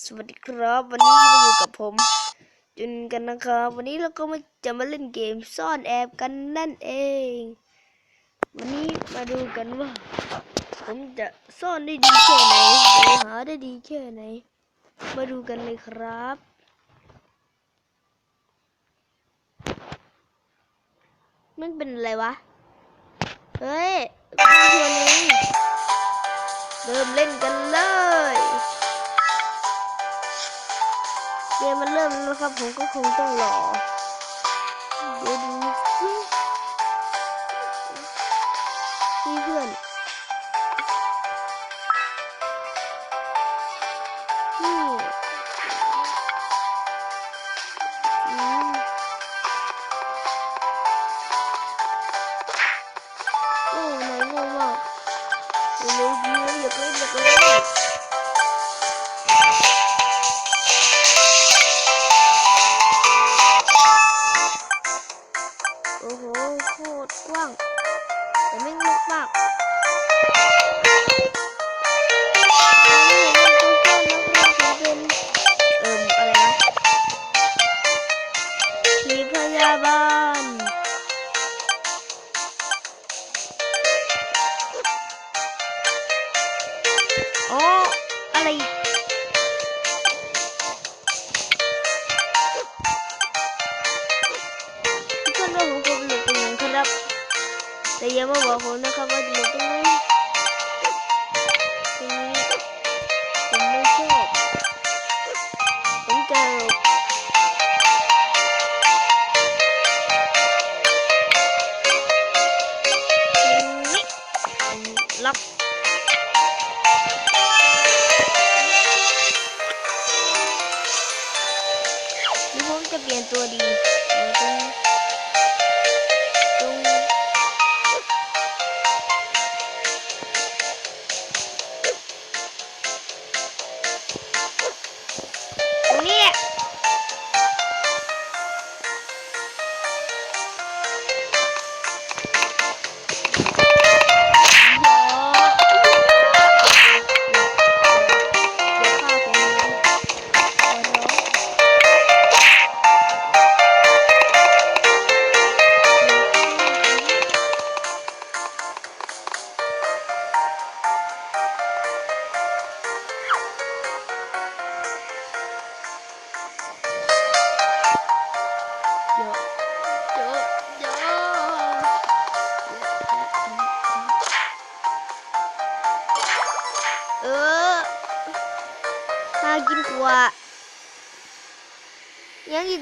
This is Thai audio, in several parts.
สวัสดีครับ วันนี้มาอยู่กับผม จุนกันนะครับ วันนี้เราก็มาจะมาเล่นเกมซ่อนแอบกันนั่นเอง วันนี้มาดูกันว่า ผมจะซ่อนได้ดีแค่ไหนหาได้ดีแค่ไหน มาดูกันเลยครับมันเป็นอะไรวะ เฮ้ยคุณชวนนี้เริ่มเล่นกันเลย เกมมันเริ่มแล้วนะครับ ผมก็คงต้องรอเดี๋ยวดู พย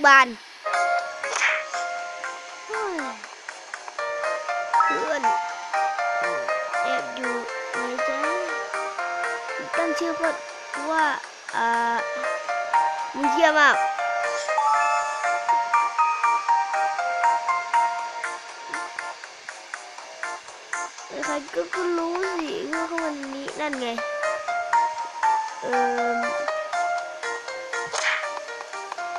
ยังอีกบานเฮ้ยเพื่อนแอบอยู่ไหนจ๊ะตั้งชื่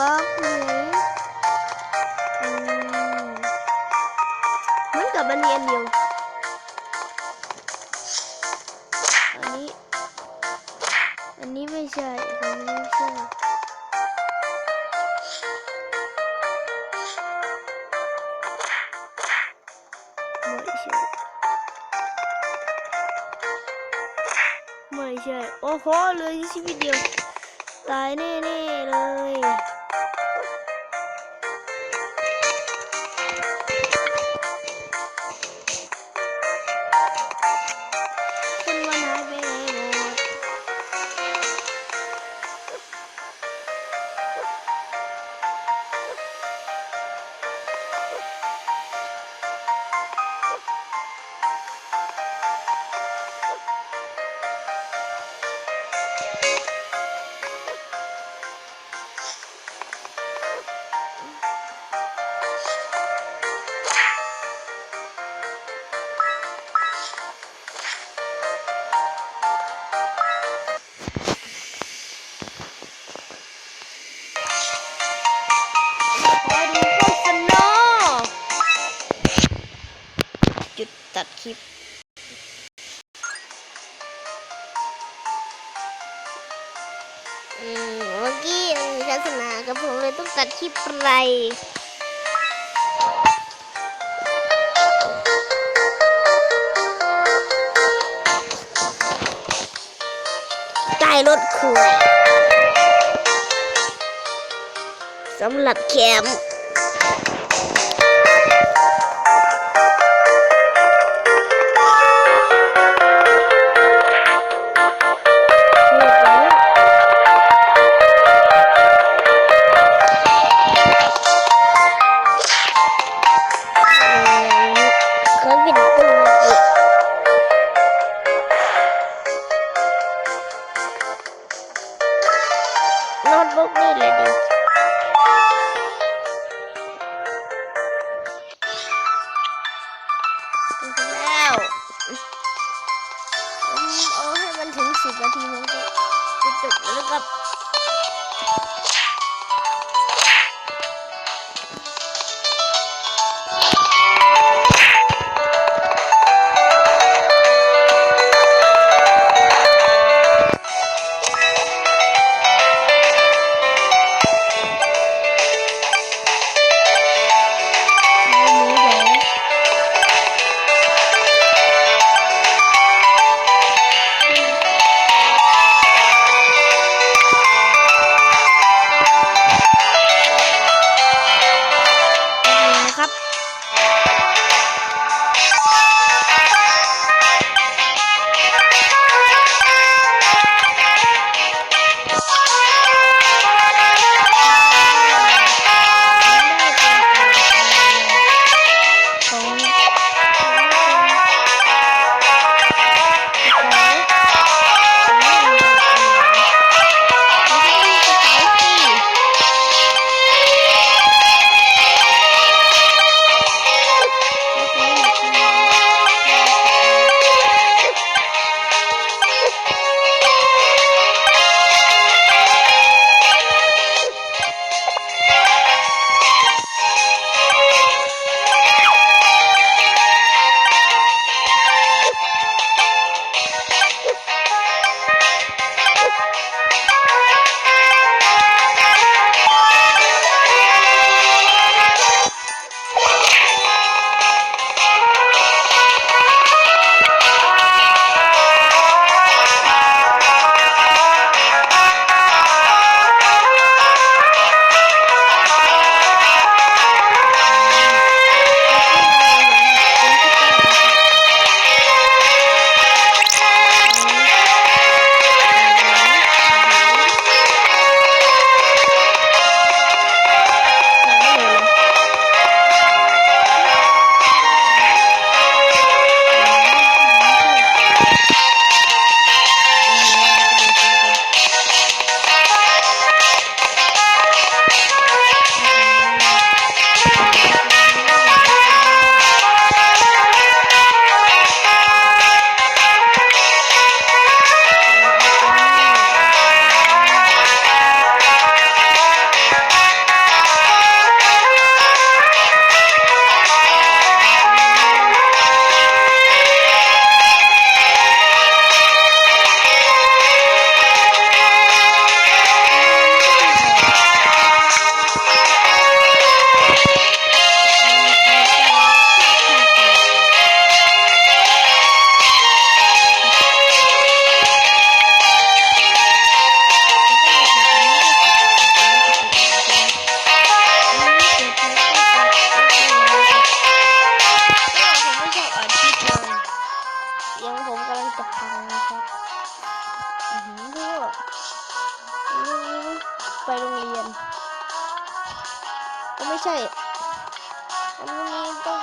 วกครับอยู่ไหนอืมเหมือนกับมันมีอันเดียวอันนี้ อันนี้ไม่ใช่ อันนี้ไม่ใช่ไม่ใช่ไม่ใช่ โอ้โหเลยชีวิตเดียว ตายแน่ๆเลย ตัดคลิปอืมเมื่อกี้มันมีโฆษณากับผมเลยต้องตัดคลิปไปใต้รถขวดสำหรับแคมป์ โน้ตบุ๊กนี่เลยดิแล้วผมเอาให้มันถึงสิบนาทีผมก็จะจบแล้วครับ วันนี้ต้อ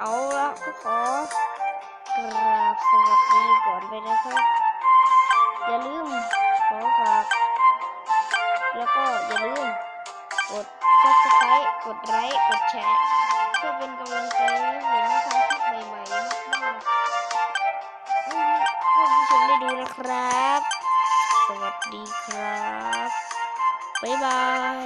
เอาละก็ขอกราบสวัสดีก่อนไปนะครับ อย่าลืมขอฝากแล้วก็อย่าลืมกด subscribe กดไลค์กดแชร์เพื่อเป็นกำลังใจให้ผมทำคลิปใหม่ๆมากๆให้ท่านผู้ชมได้ดูนะครับ สวัสดีครับ บ๊ายบาย